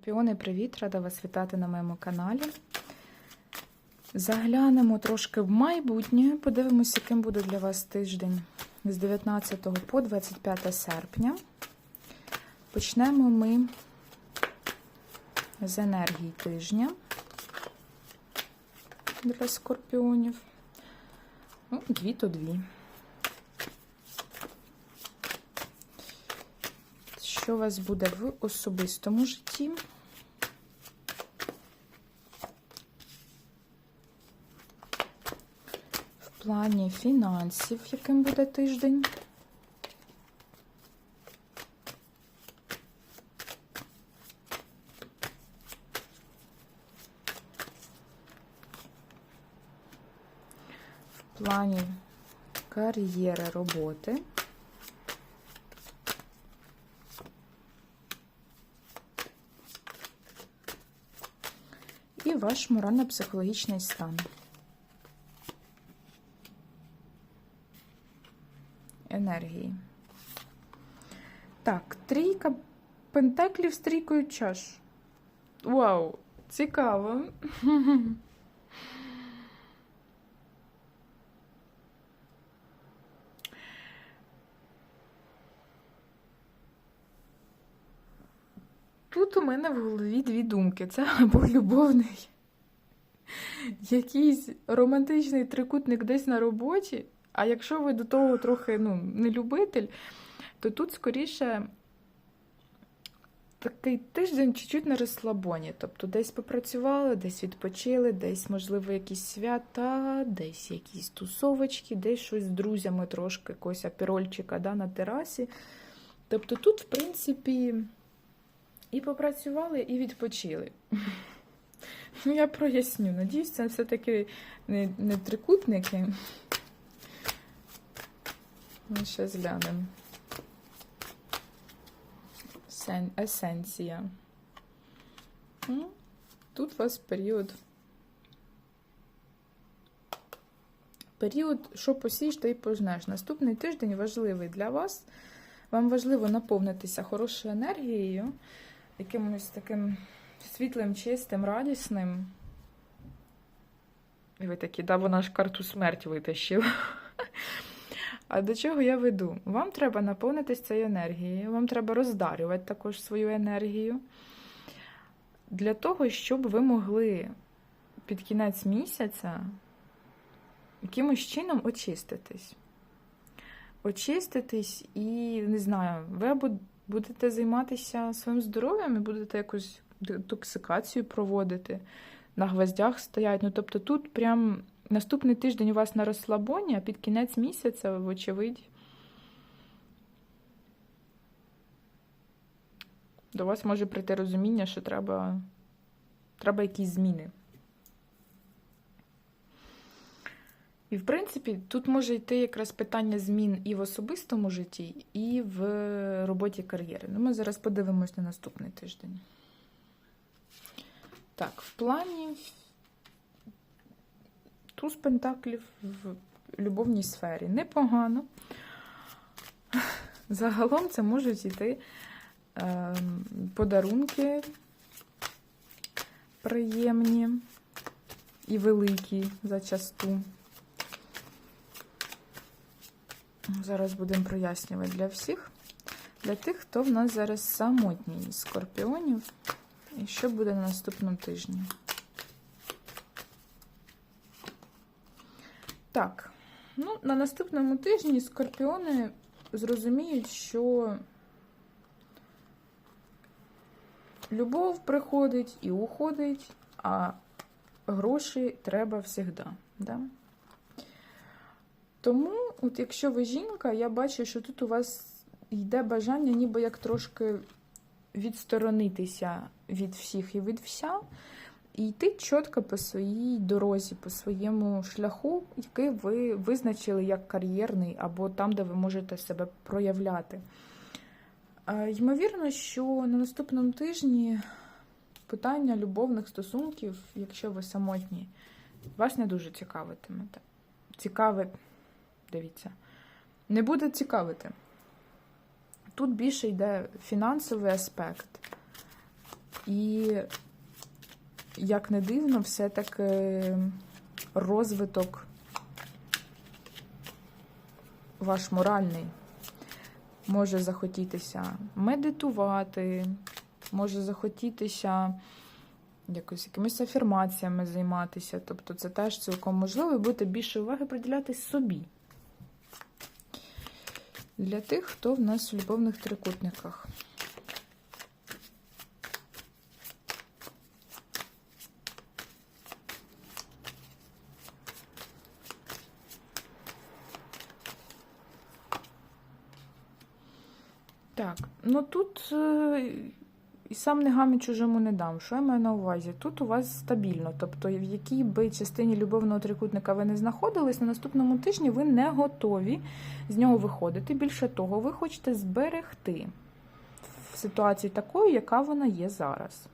Скорпіони, привіт! Рада вас вітати на моєму каналі. Заглянемо трошки в майбутнє, подивимося, яким буде для вас тиждень з 19 по 25 серпня. Почнемо ми з енергії тижня для скорпіонів. Ну, дві то дві. Що у вас буде в особистому житті? В плані фінансів, яким буде тиждень? В плані кар'єри роботи. і ваш морально-психологічний стан. Енергії. Так, трійка пентаклів з трійкою чаш. Вау, цікаво. Тут у мене в голові дві думки. Це або любовний, якийсь романтичний трикутник десь на роботі. А якщо ви до того трохи ну, не любитель, то тут скоріше такий тиждень чуть-чуть на розслабоні. Тобто десь попрацювали, десь відпочили, десь, можливо, якісь свята, десь якісь тусовочки, десь щось з друзями трошки, якогось апірольчика да, на терасі. Тобто тут, в принципі. І попрацювали, і відпочили. Ну, я проясню. Надіюсь, це все-таки не, не трикутники. Ми ще зглянемо. Сен... Есенція. Ну, Тут у вас період. Період, що посієш, та й пожнеш. Наступний тиждень важливий для вас. Вам важливо наповнитися хорошою енергією якимось таким світлим, чистим, радісним. І ви такі, да, вона ж карту смерть витащила. А до чого я веду? Вам треба наповнитись цією енергією, вам треба роздарювати також свою енергію. Для того, щоб ви могли під кінець місяця якимось чином очиститись. Очиститись і, не знаю, ви будете займатися своїм здоров'ям і будете якусь детоксикацію проводити, на гвоздях стоять. Ну, тобто тут прям наступний тиждень у вас на розслабоні, а під кінець місяця, вочевидь, до вас може прийти розуміння, що треба, треба якісь зміни. І, в принципі, тут може йти якраз питання змін і в особистому житті, і в роботі кар'єри. Ну, ми зараз подивимось на наступний тиждень. Так, в плані туз пентаклів в любовній сфері. Непогано. Загалом це можуть йти е, подарунки приємні і великі зачасту. Зараз будемо прояснювати для всіх. Для тих, хто в нас зараз самотній скорпіонів. І що буде на наступному тижні? Так, ну, на наступному тижні скорпіони зрозуміють, що любов приходить і уходить, а гроші треба завжди. Да? Тому, от якщо ви жінка, я бачу, що тут у вас йде бажання, ніби як трошки відсторонитися від всіх і від вся, і йти чітко по своїй дорозі, по своєму шляху, який ви визначили як кар'єрний, або там, де ви можете себе проявляти. Ймовірно, що на наступному тижні питання любовних стосунків, якщо ви самотні, вас не дуже цікавитиме. Цікавить дивіться, не буде цікавити. Тут більше йде фінансовий аспект. І, як не дивно, все-таки розвиток ваш моральний. Може захотітися медитувати, може захотітися якось якимись афірмаціями займатися. Тобто це теж цілком можливо і будете більше уваги приділяти собі. Для тих, хто в нас в любовних трикутниках. Так, ну тут е, і сам не гамі чужому не дам. Що я маю на увазі? Тут у вас стабільно, тобто в якій би частині любовного трикутника ви не знаходились, на наступному тижні ви не готові з нього виходити. Більше того, ви хочете зберегти в ситуації такою, яка вона є зараз.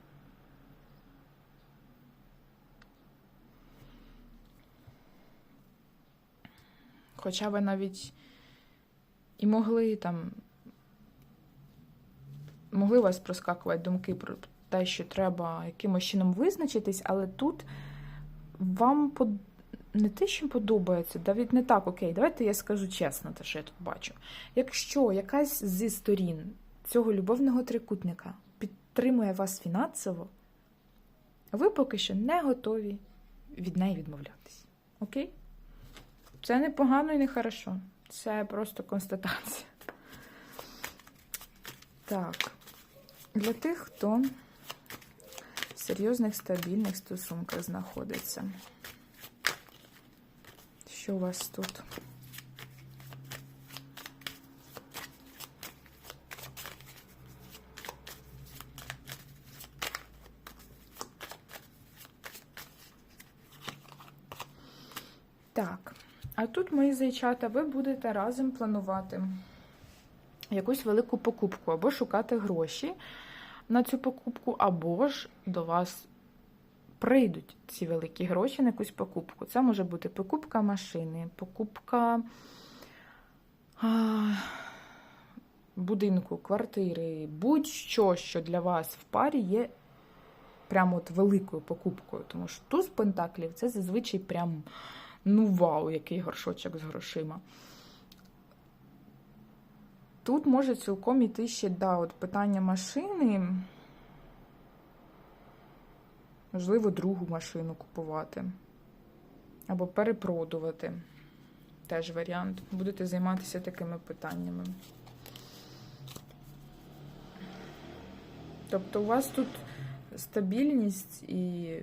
Хоча ви навіть і могли там могли у вас проскакувати думки про те, що треба якимось чином визначитись, але тут вам под... не те, що подобається, навіть не так, окей, давайте я скажу чесно, те, що я тут бачу. Якщо якась зі сторін цього любовного трикутника підтримує вас фінансово, ви поки що не готові від неї відмовлятись. Окей? Це не погано і не хорошо. Це просто констатація. Так. Для тих, хто в серйозних стабільних стосунках знаходиться. Що у вас тут? Так, а тут, мої зайчата, ви будете разом планувати якусь велику покупку, або шукати гроші на цю покупку, або ж до вас прийдуть ці великі гроші на якусь покупку. Це може бути покупка машини, покупка будинку, квартири, будь-що, що для вас в парі є прямо от великою покупкою. Тому що туз пентаклів це зазвичай прям ну вау, який горшочок з грошима. Тут може цілком іти ще да, от питання машини. Можливо, другу машину купувати. Або перепродувати. Теж варіант. Будете займатися такими питаннями. Тобто у вас тут стабільність і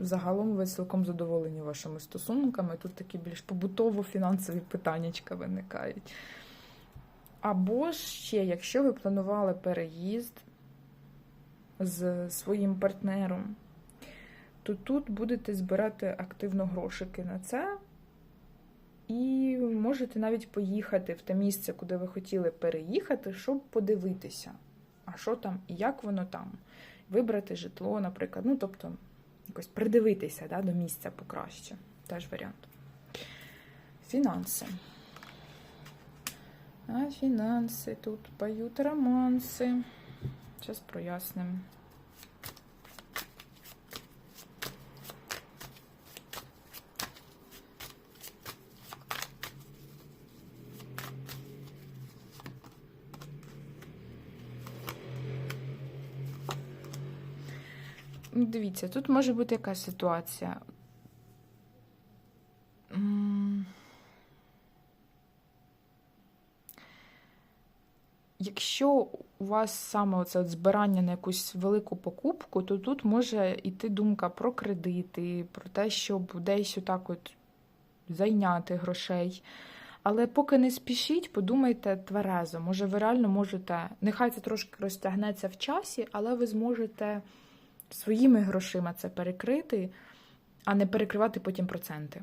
загалом ви цілком задоволені вашими стосунками. Тут такі більш побутово-фінансові питаннячка виникають. Або ще, якщо ви планували переїзд з своїм партнером, то тут будете збирати активно грошики на це. І можете навіть поїхати в те місце, куди ви хотіли переїхати, щоб подивитися, а що там і як воно там. Вибрати житло, наприклад. Ну, тобто, якось придивитися да, до місця покраще. Теж варіант. Фінанси. А фінанси тут поють романси. Зараз прояснимо. Дивіться, тут може бути яка ситуація. Якщо у вас саме оце от збирання на якусь велику покупку, то тут може йти думка про кредити, про те, щоб десь отак от зайняти грошей. Але поки не спішіть, подумайте тверезо. Може, ви реально можете, нехай це трошки розтягнеться в часі, але ви зможете своїми грошима це перекрити, а не перекривати потім проценти.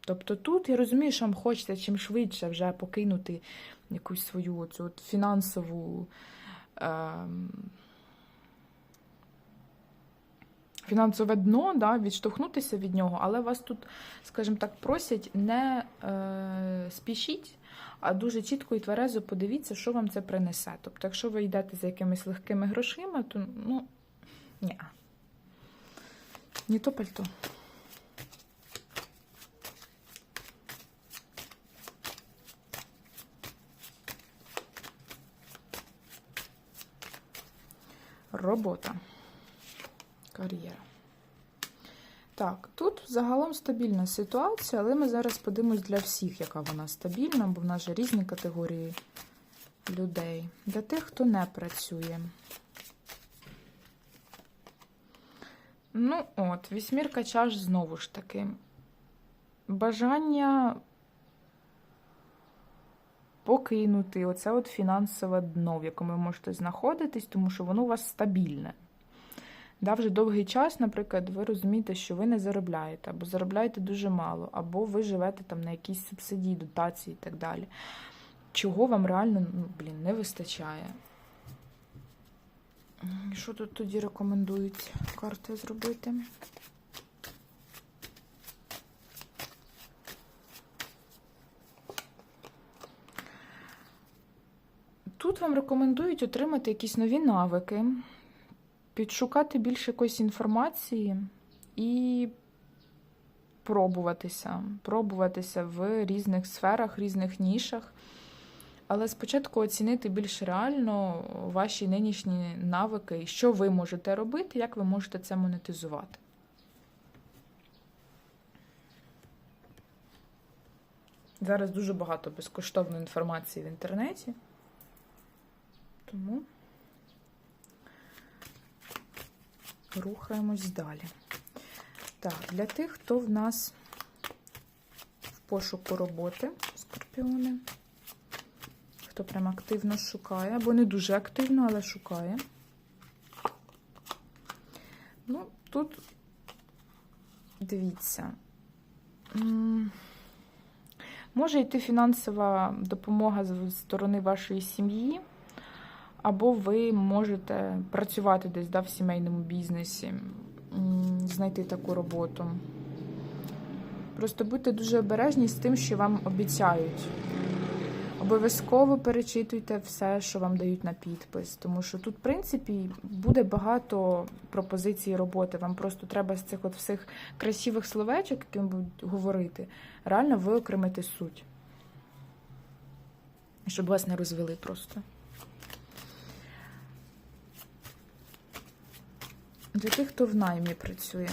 Тобто тут я розумію, що вам хочеться чим швидше вже покинути якусь свою оцю фінансову. Ем, Фінансове дно, да, відштовхнутися від нього, але вас тут, скажімо так, просять не е, спішіть, а дуже чітко і тверезо подивіться, що вам це принесе. Тобто, якщо ви йдете за якимись легкими грошима, то ну ні. Не то пальто. Робота. Кар'єра. Так, тут загалом стабільна ситуація, але ми зараз подивимось для всіх, яка вона стабільна, бо в нас же різні категорії людей. Для тих, хто не працює. Ну, от, вісьмірка чаш знову ж таки. Бажання покинути оце от фінансове дно, в якому ви можете знаходитись, тому що воно у вас стабільне. Да, вже довгий час, наприклад, ви розумієте, що ви не заробляєте, або заробляєте дуже мало, або ви живете там на якісь субсидії, дотації і так далі. Чого вам реально ну, блін, не вистачає? Що тут тоді рекомендують карти зробити? Тут вам рекомендують отримати якісь нові навики, підшукати більше якоїсь інформації і пробуватися, пробуватися в різних сферах, різних нішах. Але спочатку оцінити більш реально ваші нинішні навики, що ви можете робити, як ви можете це монетизувати. Зараз дуже багато безкоштовної інформації в інтернеті. Тому рухаємось далі. Так, для тих, хто в нас в пошуку роботи, скорпіони, хто прям активно шукає, або не дуже активно, але шукає. Ну, тут дивіться. Може йти фінансова допомога з сторони вашої сім'ї, або ви можете працювати десь да, в сімейному бізнесі, знайти таку роботу. Просто будьте дуже обережні з тим, що вам обіцяють. Обов'язково перечитуйте все, що вам дають на підпис, тому що тут, в принципі, буде багато пропозицій роботи. Вам просто треба з цих от всіх красивих словечок, які будуть говорити, реально виокремити суть. Щоб вас не розвели просто. Для тих, хто в наймі працює.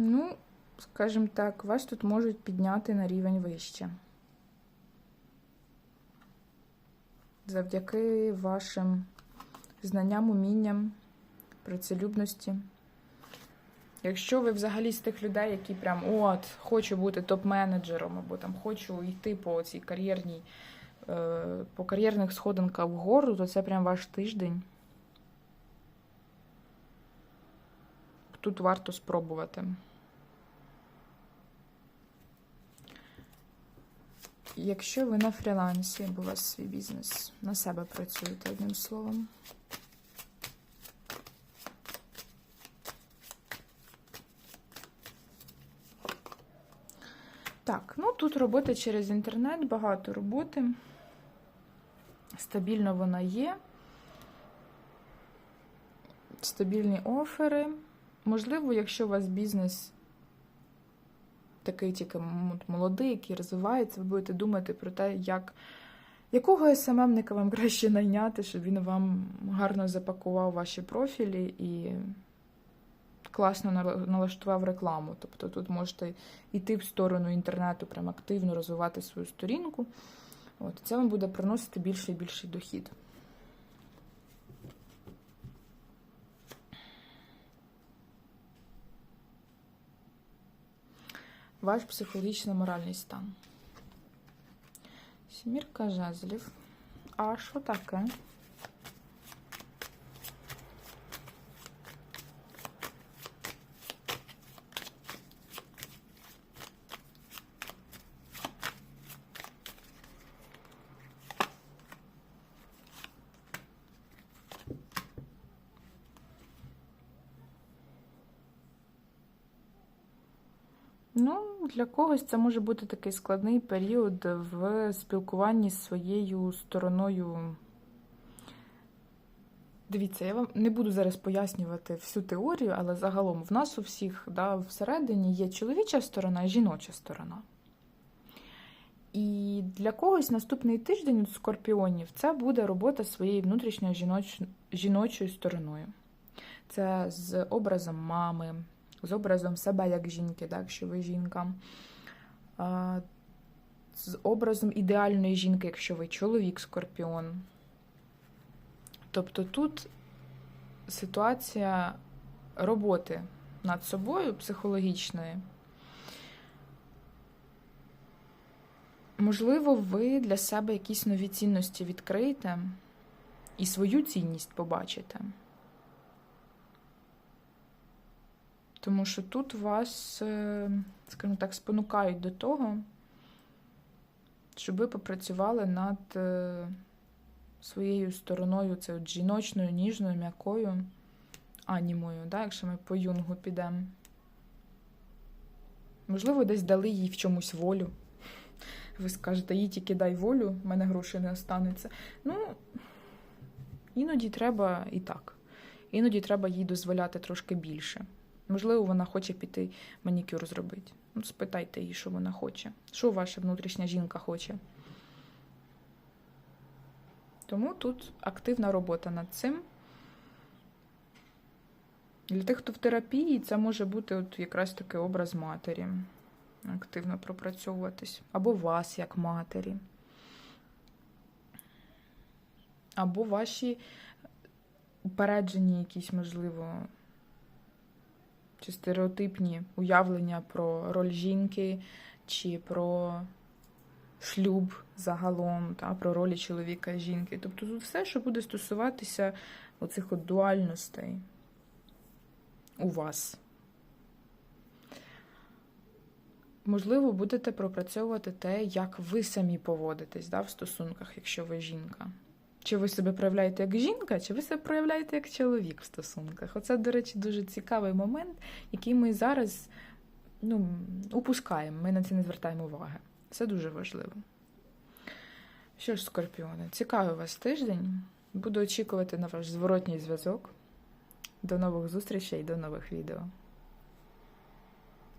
Ну, скажімо так, вас тут можуть підняти на рівень вище. Завдяки вашим знанням, умінням, працелюбності. Якщо ви взагалі з тих людей, які прям от, хочу бути топ-менеджером, або там хочу йти по цій кар'єрній, е, по кар'єрних сходинках вгору, то це прям ваш тиждень. Тут варто спробувати. Якщо ви на фрілансі, або у вас свій бізнес, на себе працюєте одним словом. Так, ну тут робота через інтернет, багато роботи. Стабільно вона є. Стабільні офери. Можливо, якщо у вас бізнес такий тільки молодий, який розвивається, ви будете думати про те, як, якого СММника вам краще найняти, щоб він вам гарно запакував ваші профілі і класно налаштував рекламу. Тобто тут можете йти в сторону інтернету, прям активно розвивати свою сторінку. От, Це вам буде приносити більший і більший дохід. Ваш психологічно-моральний стан. Сімірка жезлів. А що таке? Ну, для когось це може бути такий складний період в спілкуванні з своєю стороною. Дивіться, я вам не буду зараз пояснювати всю теорію, але загалом в нас у всіх да, всередині є чоловіча сторона і жіноча сторона. І для когось наступний тиждень у скорпіонів це буде робота своєю внутрішньою жіноч... жіночою стороною. Це з образом мами, з образом себе як жінки, так, якщо ви жінка, з образом ідеальної жінки, якщо ви чоловік скорпіон. Тобто тут ситуація роботи над собою психологічної. Можливо, ви для себе якісь нові цінності відкриєте і свою цінність побачите. Тому що тут вас, е, скажімо так, спонукають до того, щоб ви попрацювали над е, своєю стороною, це от жіночною, ніжною, м'якою, анімою, да, якщо ми по юнгу підемо. Можливо, десь дали їй в чомусь волю. Ви скажете, їй тільки дай волю, в мене грошей не останеться. Ну, іноді треба і так. Іноді треба їй дозволяти трошки більше. Можливо, вона хоче піти манікюр зробити. Ну, спитайте її, що вона хоче. Що ваша внутрішня жінка хоче. Тому тут активна робота над цим. Для тих, хто в терапії, це може бути от якраз таки образ матері. Активно пропрацьовуватись. Або вас як матері. Або ваші упереджені якісь, можливо, чи стереотипні уявлення про роль жінки, чи про шлюб загалом, та, про ролі чоловіка і жінки. Тобто тут все, що буде стосуватися оцих от дуальностей у вас. Можливо, будете пропрацьовувати те, як ви самі поводитесь да, в стосунках, якщо ви жінка. Чи ви себе проявляєте як жінка, чи ви себе проявляєте як чоловік в стосунках? Оце, до речі, дуже цікавий момент, який ми зараз ну, упускаємо. Ми на це не звертаємо уваги. Це дуже важливо. Що ж, скорпіони, цікавий вас тиждень. Буду очікувати на ваш зворотній зв'язок. До нових зустрічей, до нових відео.